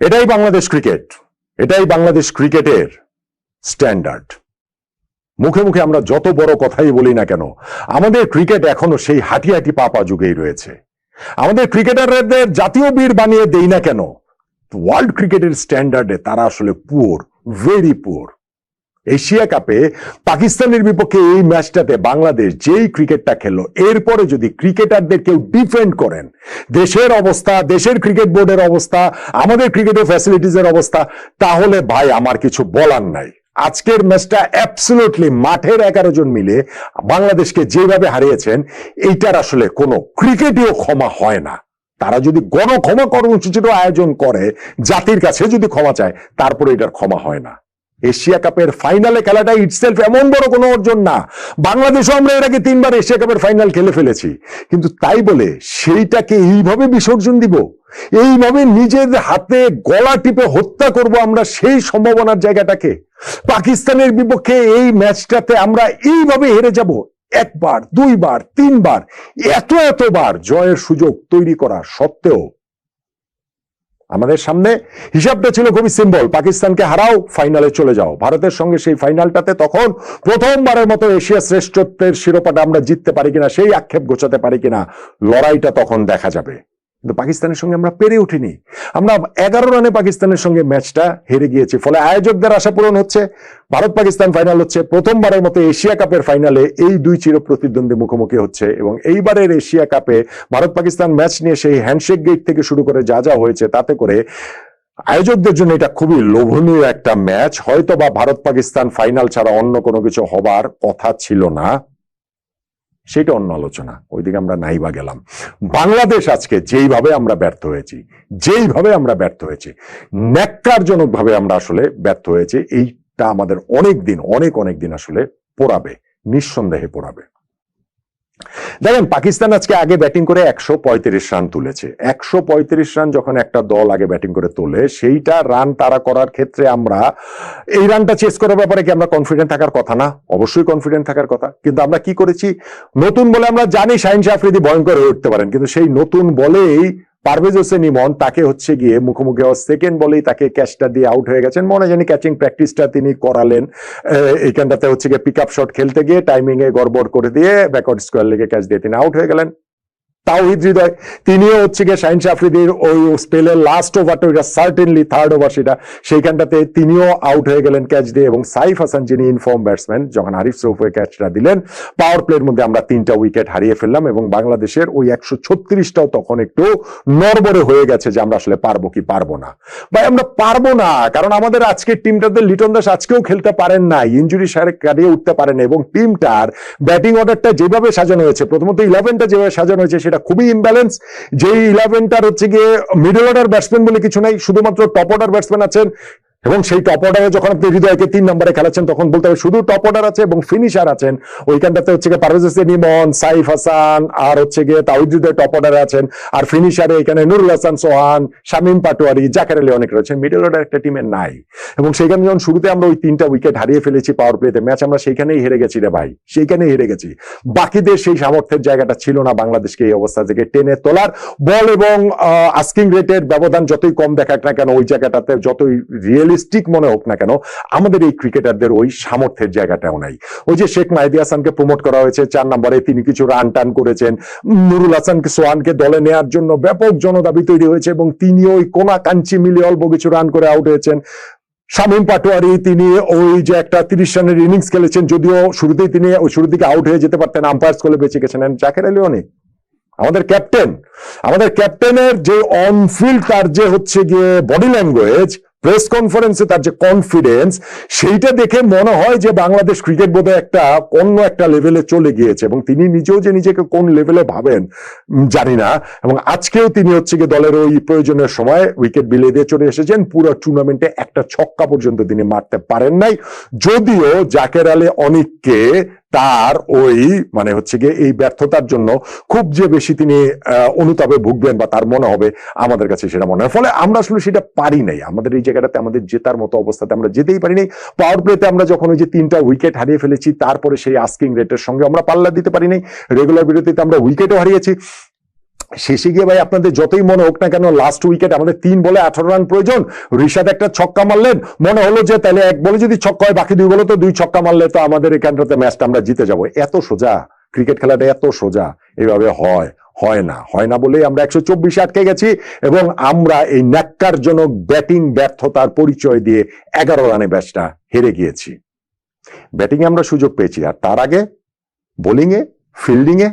এটাই বাংলাদেশ ক্রিকেট এটাই বাংলাদেশ ক্রিকেটের স্ট্যান্ডার্ড মুখে মুখে আমরা যত বড় কথাই বলি না কেন, আমাদের ক্রিকেট এখনও সেই হাঁটি হাঁটি পাপা যুগেই রয়েছে। আমাদের ক্রিকেটারদের জাতীয় বীর বানিয়ে দেই না কেন ওয়ার্ল্ড ক্রিকেটের স্ট্যান্ডার্ডে তারা আসলে পুয়ার ভেরি পুয়ার এশিয়া কাপে পাকিস্তানের বিপক্ষে এই ম্যাচটাতে বাংলাদেশ যেই ক্রিকেটটা খেললো, এরপরে যদি ক্রিকেটারদের কেউ ডিফেন্ড করেন, দেশের অবস্থা, দেশের ক্রিকেট বোর্ডের অবস্থা, আমাদের ক্রিকেটের ফ্যাসিলিটিসের অবস্থা, তাহলে ভাই আমার কিছু বলার নাই। আজকের ম্যাচটা অ্যাবসলুটলি মাঠের এগারো জন মিলে বাংলাদেশকে যেভাবে হারিয়েছেন, এইটার আসলে কোনো ক্রিকেটেও ক্ষমা হয় না। তারা যদি গণ ক্ষমা কর্মসূচির আয়োজন করে, জাতির কাছে যদি ক্ষমা চায়, তারপরে এটার ক্ষমা হয় না। এশিয়া কাপের ফাইনালে খেলাটা ইটসেলফ এমন বড় কোনো অর্জন না। বাংলাদেশও আমরা এর আগে তিনবার এশিয়া কাপের ফাইনাল খেলে ফেলেছি। কিন্তু তাই বলে সেইটাকে এইভাবে বিসর্জন দিব? এইভাবে নিজের হাতে গলা টিপে হত্যা করব আমরা সেই সম্ভাবনার জায়গাটাকে? পাকিস্তানের বিপক্ষে এই ম্যাচটাতে আমরা এইভাবে হেরে যাব? একবার, দুইবার, তিনবার, এত এতবার জয়ের সুযোগ তৈরি করা সত্ত্বেও আমাদের সামনে হিসাবটা ছিল খুবই সিম্বল, পাকিস্তানকে হারাও, ফাইনালে চলে যাও। ভারতের সঙ্গে সেই ফাইনালটাতে তখন প্রথমবারের মতো এশিয়া শ্রেষ্ঠত্বের শিরোপাটা আমরা জিততে পারি কিনা, সেই আক্ষেপ গোছাতে পারি কিনা, লড়াইটা তখন দেখা যাবে। কিন্তু পাকিস্তানের সঙ্গে আমরা পেরে উঠিনি। আমরা এগারো রানে পাকিস্তানের সঙ্গে ম্যাচটা হেরে গিয়েছি। ফলে আয়োজকদের আশা পূরণ হচ্ছে। ভারত পাকিস্তান ফাইনাল হচ্ছে। প্রথমবারের মতো এশিয়া কাপের ফাইনালে এই দুই চির প্রতিদ্বন্দ্বী মুখোমুখি হচ্ছে এবং এইবারের এশিয়া কাপে ভারত পাকিস্তান ম্যাচ নিয়ে সেই হ্যান্ডশেক গেট থেকে শুরু করে যা যা হয়েছে তাতে করে আয়োজকদের জন্য এটা খুবই লোভনীয় একটা ম্যাচ। হয়তো বা ভারত পাকিস্তান ফাইনাল ছাড়া অন্য কোনো কিছু হবার কথা ছিল না। সেটা অন্য আলোচনা। ওইদিকে আমরা নাইবা গেলাম। বাংলাদেশ আজকে যেইভাবে আমরা ব্যর্থ হয়েছি, যেইভাবে আমরা ব্যর্থ হয়েছি ন্যাক্কারজনক ভাবে আমরা আসলে ব্যর্থ হয়েছি, এইটা আমাদের অনেক দিন অনেক অনেক দিন আসলে পোড়াবে, নিঃসন্দেহে পোড়াবে। দেখেন, পাকিস্তান আজকে আগে ব্যাটিং করে একশো পঁয়ত্রিশ রান তুলেছে। একশো পঁয়ত্রিশ রান যখন একটা দল আগে ব্যাটিং করে তোলে, সেইটা রান তারা করার ক্ষেত্রে আমরা, এই রানটা চেস করার ব্যাপারে কি আমরা কনফিডেন্ট থাকার কথা না? অবশ্যই কনফিডেন্ট থাকার কথা। কিন্তু আমরা কি করেছি? নতুন বলে আমরা জানি শাহিন আফ্রিদি ভয়ঙ্কর হয়ে উঠতে পারেন, কিন্তু সেই নতুন বলেই পারভেজ হোসেন ইমন, তাকে হচ্ছে গিয়ে মুখোমুখি হওয়ার সেকেন্ড বলেই তাকে ক্যাচটা দিয়ে আউট হয়ে গেছেন। মনে জানি ক্যাচিং প্র্যাকটিসটা তিনি করালেন। এইখানটাতে হচ্ছে গিয়ে পিক আপ শট খেলতে গিয়ে টাইমিংয়ে গড়বড় করে দিয়ে ব্যাকওয়ার্ড স্কোয়ার লেগে ক্যাচ দিয়ে তিনি আউট হয়ে গেলেন। তাওহিদ হৃদয় তিনিও হচ্ছে গিয়ে শাহিন ওই স্পেলের লাস্ট ওভারটা ওইটা সার্টেনলি থার্ড ওভার সেটা, সেইখানটাতে তিনিও আউট হয়ে গেলেন ক্যাচ দিয়ে এবং সাইফ হাসান যিনি ইনফর্ম ব্যাটসম্যান যখন আরিফ সৌফে ক্যাচটা দিলেন পাওয়ার প্লের মধ্যে আমরা তিনটা উইকেট হারিয়ে ফেললাম এবং বাংলাদেশের ওই একশো ছত্রিশটাও তখন একটু নরবরে হয়ে গেছে যে আমরা আসলে পারব কি পারব না। ভাই, আমরা পারব না, কারণ আমাদের আজকের টিমটাতে লিটন দাস আজকেও খেলতে পারেন না ইঞ্জুরি সারে কাটিয়ে উঠতে পারেন এবং টিমটার ব্যাটিং অর্ডারটা যেভাবে সাজানো হয়েছে, প্রথমত ইলেভেনটা যেভাবে সাজানো হয়েছে, সেটা খুবই ইমব্যালেন্স যেই ইলেভেনটার হচ্ছে গিয়ে মিডল অর্ডার ব্যাটসম্যান বলে কিছু নাই, শুধুমাত্র টপ অর্ডার ব্যাটসম্যান আছেন এবং সেই টপ অর্ডারে যখন আপনি হৃদয়কে তিন নম্বরে খেলাচ্ছেন, তখন বলতে হবে শুধু টপ অর্ডার আছে এবং ফিনিশার আছেন। ওইখানটাতে হচ্ছে গিয়ে পারভেজ হোসেন সাইফ হাসান আর হচ্ছে গিয়ে তাহিদ হৃদয় টপ অর্ডারে আছেন। আর ফিনিশারে এখানে নুরুল হাসান, সোহান, শামীম পাটোয়ারি, জাকের আলী অনেক রয়েছেন। মিডল অর্ডার একটা টিমের নাই। এবং সেইখানে যখন শুরুতে আমরা ওই তিনটা উইকেট হারিয়ে ফেলেছি পাওয়ার প্লেতে ম্যাচ আমরা সেইখানেই হেরে গেছি রে ভাই। সেইখানেই হেরে গেছি। বাকিদের সেই সামর্থ্যের জায়গাটা ছিল না বাংলাদেশকে এই অবস্থা থেকে টেনে তোলার। বল এবং আস্কিং রেটের ব্যবধান যতই কম দেখাক না কেন, ওই জায়গাটাতে যতই রিয়েলিস্টিক মনে হোক না কেন, আমাদের এই ক্রিকেটারদের ওই সামর্থ্যের জায়গাটাও নাই। ওই যে শেখ মাহিদি হাসানকে প্রমোট করা হয়েছে, চার নম্বরে তিনি কিছু রান টান করেছেন, নুরুল হাসানকে সোহানকে দলে নেয়ার জন্য ব্যাপক জনদাবি তৈরি হয়েছে এবং তিনি ওই কোনা কাঞ্চি মিলিয়ে অল্প কিছু রান করে আউট হয়েছেন। শামীম পাটোয়ারি তিনি ওই যে একটা তিরিশ রানের ইনিংস খেলেছেন, যদিও শুরুতেই তিনি ওই শুরুর দিকে আউট হয়ে যেতে পারতেন আম্পায়ার্স করে বেঁচে গেছেন জাকের আলী অনেক আমাদের ক্যাপ্টেন আমাদের ক্যাপ্টেনের যে অনফিল্ড তার যে হচ্ছে গিয়ে বডি ল্যাঙ্গুয়েজ প্রেস কনফারেন্সে তার যে কনফিডেন্স সেইটা দেখে মনে হয় যে বাংলাদেশ ক্রিকেট বোধহয় একটা অন্য একটা লেভেলে চলে গিয়েছে এবং তিনি নিজেও যে নিজেকে কোন লেভেলে ভাবেন জানি না। এবং আজকেও তিনি হচ্ছে গিয়ে দলের ওই প্রয়োজনের সময় উইকেট বিলিয়ে দিয়ে চলে এসেছেন। পুরো টুর্নামেন্টে একটা ছক্কা পর্যন্ত তিনি মারতে পারেন নাই। যদিও জাকের আলী অনিককে তার ওই মানে হচ্ছে গিয়ে এই ব্যর্থতার জন্য খুব যে বেশি তিনি অনুতাপে ভুগবেন বা তার মনে হবে, আমাদের কাছে সেটা মনে হয়। ফলে আমরা আসলে সেটা পারি নাই। আমাদের এই জায়গাটাতে আমাদের জেতার মতো অবস্থাতে আমরা যেতেই পারি নাই। পাওয়ার প্লেতে আমরা যখন ওই যে তিনটা উইকেট হারিয়ে ফেলেছি, তারপরে সেই আস্কিং রেটের সঙ্গে আমরা পাল্লা দিতে পারি নাই। রেগুলার বিরতিতে আমরা উইকেটও হারিয়েছি। শেষে গিয়ে ভাই আপনাদের যতই মনে হোক না কেন লাস্ট উইকেট আমাদের তিন বলে আঠারো রান প্রয়োজন। ঋষাদ একটা ছক্কা মারলেন। মনে হলো যে তাহলে এক বলে যদি ছক্কা হয়, বাকি দুই বলে তো দুই ছক্কা মারলে তো আমাদের এখানটাতে ম্যাচটা আমরা জিতে যাব। এত সোজা। ক্রিকেট খেলাটা এত সোজা। এইভাবে হয় হয় না। হয় না বলেই আমরা একশো চব্বিশে আটকে গেছি এবং আমরা এই ন্যাক্কারজনক ব্যাটিং ব্যর্থতার পরিচয় দিয়ে এগারো রানে ম্যাচটা হেরে গিয়েছি। ব্যাটিং আমরা সুযোগ পেয়েছি। আর তার আগে বোলিংয়ে এ ফিল্ডিং এ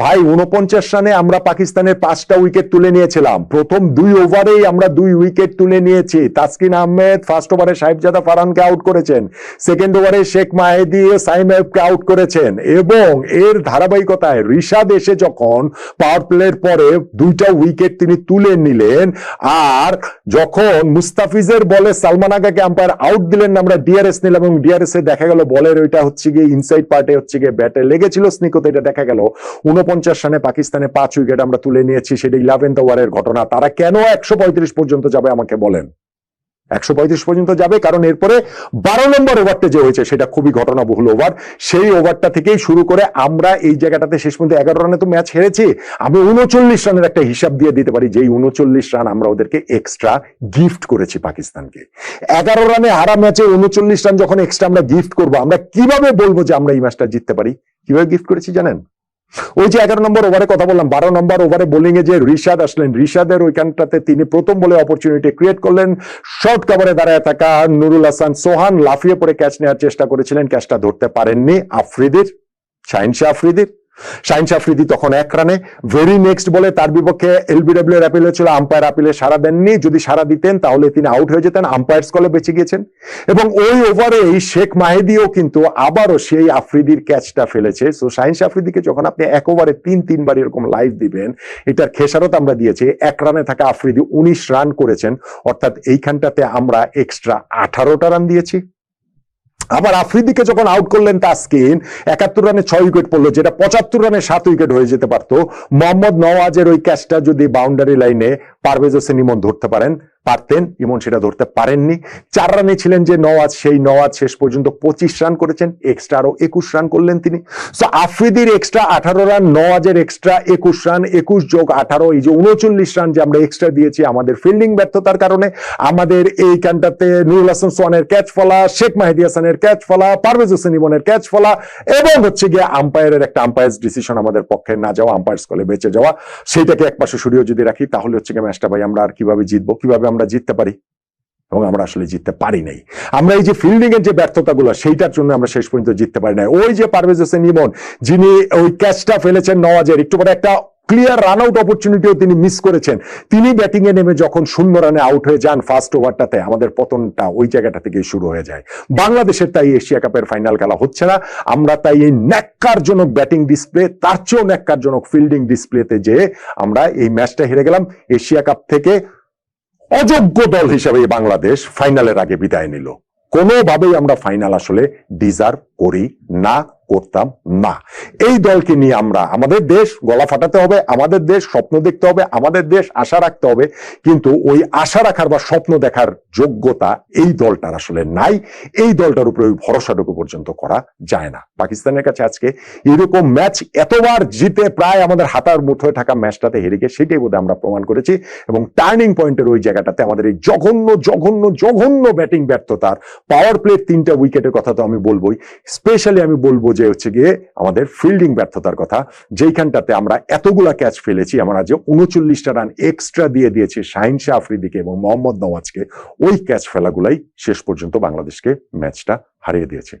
ভাই উনপঞ্চাশ রানে আমরা পাকিস্তানের পাঁচটা উইকেট তুলে নিয়েছিলাম। প্রথম দুই ওভারেই আমরা দুই উইকেট তুলে নিয়েছি। তাসকিন আহমেদ ফার্স্ট ওভারে সাহেবজাদা ফারহানকে আউট করেছেন। সেকেন্ড ওভারে শেখ মাহেদি ও সাইম আইয়ুবকে আউট করেছেন। এবং এর ধারাবাহিকতায় ঋষাদ এসে যখন পাওয়ার প্লের পরে দুইটা উইকেট তিনি তুলে নিলেন, আর যখন মুস্তাফিজের বলে সালমান আগাকে আম্পায়ার আউট দিলেন, আমরা ডিআরএস নিলাম এবং ডিআরএস এ দেখা গেল বলের ওইটা হচ্ছে গিয়ে ইনসাইড পার্টে হচ্ছে গিয়ে ব্যাটে লেগেছিল স্নিকতে এটা দেখা গেল। উনপঞ্চাশ রানে পাকিস্তানে পাঁচ উইকেট আমরা তুলে নিয়েছি, সেটা ইলেভেন্থ ওয়ারের ঘটনা। তারা কেন একশো পঁয়ত্রিশ পর্যন্ত যাবে আমাকে বলেন? একশো পঁয়ত্রিশ পর্যন্ত যাবে কারণ এরপরে বারো নম্বর ওভারটা যে হয়েছে, সেটা খুবই ঘটনাবহুল ওভার। সেই ওভারটা থেকেই শুরু করে আমরা এই জায়গাটাতে শেষ পর্যন্ত এগারো রানে তো ম্যাচ হেরেছি। আমি উনচল্লিশ রানের একটা হিসাব দিয়ে দিতে পারি যেই উনচল্লিশ রান আমরা ওদেরকে এক্সট্রা গিফট করেছি পাকিস্তানকে। এগারো রানে হারা ম্যাচে উনচল্লিশ রান যখন এক্সট্রা আমরা গিফট করব, আমরা কীভাবে বলব যে আমরা এই ম্যাচটা জিততে পারি? কীভাবে গিফট করেছি জানেন? ওই যে এগারো নম্বর ওভারে কথা বললাম, বারো নম্বর ওভারে বোলিং এ যে ঋষাদ আসলেন ঋষাদের ওইখানটাতে তিনি প্রথম বলে অপরচুনিটি ক্রিয়েট করলেন। শর্ট কাভারে দাঁড়ায় থাকা নুরুল হাসান সোহান লাফিয়ে পড়ে ক্যাচ নেওয়ার চেষ্টা করেছিলেন ক্যাচটা ধরতে পারেননি আফ্রিদির শাহিন শাহ আফ্রিদির। শাহিন শাহ আফ্রিদি তখন এক রানে, ভেরি নেক্সট বলে তার বিপক্ষে এলবিডব্লিউ এর অ্যাপিল হয়েছিল আম্পায়ার আপিলে সারা দেননি। যদি সারা দিতেন, তাহলে তিনি আউট হয়ে যেতেন আম্পায়ার্স কলে বেঁচে গিয়েছেন। এবং ওই ওভারে এই শেখ মাহেদিও কিন্তু আবারও সেই আফ্রিদির ক্যাচটা ফেলেছে। সো শাহিন শাহ আফ্রিদিকে যখন আপনি এক ওভারে তিন তিনবার এরকম লাইভ দিবেন, এটার খেসারত আমরা দিয়েছি। এক রানে থাকা আফ্রিদি উনিশ রান করেছেন। অর্থাৎ এইখানটাতে আমরা এক্সট্রা আঠারোটা রান দিয়েছি। আবার আফ্রিদিকে যখন আউট করলেন তাসকিন, একাত্তর রানে ছয় উইকেট পড়ল, যেটা পঁচাত্তর রানে সাত উইকেট হয়ে যেতে পারতো। মোহাম্মদ নওয়াজের ওই ক্যাচটা যদি বাউন্ডারি লাইনে পারভেজ হোসেন ইমন ধরতে পারেন পারতেন, ইমন সেটা ধরতে পারেননি। চার রানে ছিলেন যে নওয়াজ, সেই নওয়াজ শেষ পর্যন্ত পঁচিশ রান করেছেন এক্সট্রা আরও একুশ রান করলেন তিনি। সো আফ্রিদির এক্সট্রা আঠারো রান, নওয়াজের এক্সট্রা একুশ রান, একুশ যোগ আঠারো, এই যে উনচল্লিশ রান যে আমরা এক্সট্রা দিয়েছি আমাদের ফিল্ডিং ব্যর্থতার কারণে, আমাদের এইখানটাতে নুরুল হাসান সোয়ানের ক্যাচ ফলা, শেখ মাহিদি হাসানের ক্যাচ ফলা, পারভেজ হোসেন ইমনের ক্যাচ ফলা, এবং হচ্ছে গিয়ে আম্পায়ারের একটা আম্পায়ার্স ডিসিশন আমাদের পক্ষে না যাওয়া আম্পায়ার্স কলে বেঁচে যাওয়া, সেইটাকে এক পাশে সরিয়ে যদি রাখি, তাহলে হচ্ছে গিয়ে ম্যাচটা ভাই আমরা আর কীভাবে জিতবো, কীভাবে আমরা জিততে পারি এবং আমরা আসলে জিততে পারি নাই। আমরা এই যে ফিল্ডিং এর যে ব্যর্থতাগুলো, সেইটার জন্য আমরা শেষ পর্যন্ত জিততে পারি নাই। ওই যে পারভেজ হোসেন ইমন যিনি ওই ক্যাচটা ফেলেছেন নওয়াজের, একটু পরে একটা ক্লিয়ার রান আউট অপরচুনিটিও তিনি মিস করেছেন। তিনি ব্যাটিং এ নেমে যখন শূন্য রানে আউট হয়ে যান ফার্স্ট ওভারটাতে আমাদের পতনটা ওই জায়গাটা থেকে শুরু হয়ে যায়। বাংলাদেশের তাই এশিয়া কাপের ফাইনাল খেলা হচ্ছে না। আমরা তাই এই ন্যাক্কারজনক ব্যাটিং ডিসপ্লে তার চেয়েও ন্যাক্কারজনক ফিল্ডিং ডিসপ্লেতে যে আমরা এই ম্যাচটা হেরে গেলাম। এশিয়া কাপ থেকে অযোগ্য দল হিসেবে বাংলাদেশ ফাইনালের আগে বিদায় নিল। কোনোভাবেই আমরা ফাইনাল আসলে ডিজার্ভ করি, না করতাম না। এই দলকে নিয়ে আমরা, আমাদের দেশ গলা ফাটাতে হবে, আমাদের দেশ স্বপ্ন দেখতে হবে, আমাদের দেশ আশা রাখতে হবে, কিন্তু ওই আশা রাখার বা স্বপ্ন দেখার যোগ্যতা এই দলটার আসলে নাই। এই দলটার উপরে ওই ভরসাটুকু পর্যন্ত করা যায় না। পাকিস্তানের কাছে আজকে এরকম ম্যাচ এতবার জিতে প্রায় আমাদের হাতার মুঠোয় থাকা ম্যাচটাতে হেরে গিয়ে সেটাই বোধহয় আমরা প্রমাণ করেছি এবং টার্নিং পয়েন্টের ওই জায়গাটাতে আমাদের এই জঘন্য জঘন্য জঘন্য ব্যাটিং ব্যর্থতার পাওয়ার প্লের তিনটা উইকেটের কথা তো আমি বলবোই। স্পেশালি আমি বলব যে হচ্ছে গিয়ে আমাদের ফিল্ডিং ব্যর্থতার কথা, যেইখানটাতে আমরা এতগুলা ক্যাচ ফেলেছি, আমরা যে উনচল্লিশটা রান এক্সট্রা দিয়ে দিয়েছি শাহিন শাহ আফ্রিদিকে এবং মোহাম্মদ নওয়াজকে, ওই ক্যাচ ফেলাগুলাই শেষ পর্যন্ত বাংলাদেশকে ম্যাচটা হারিয়ে দিয়েছে।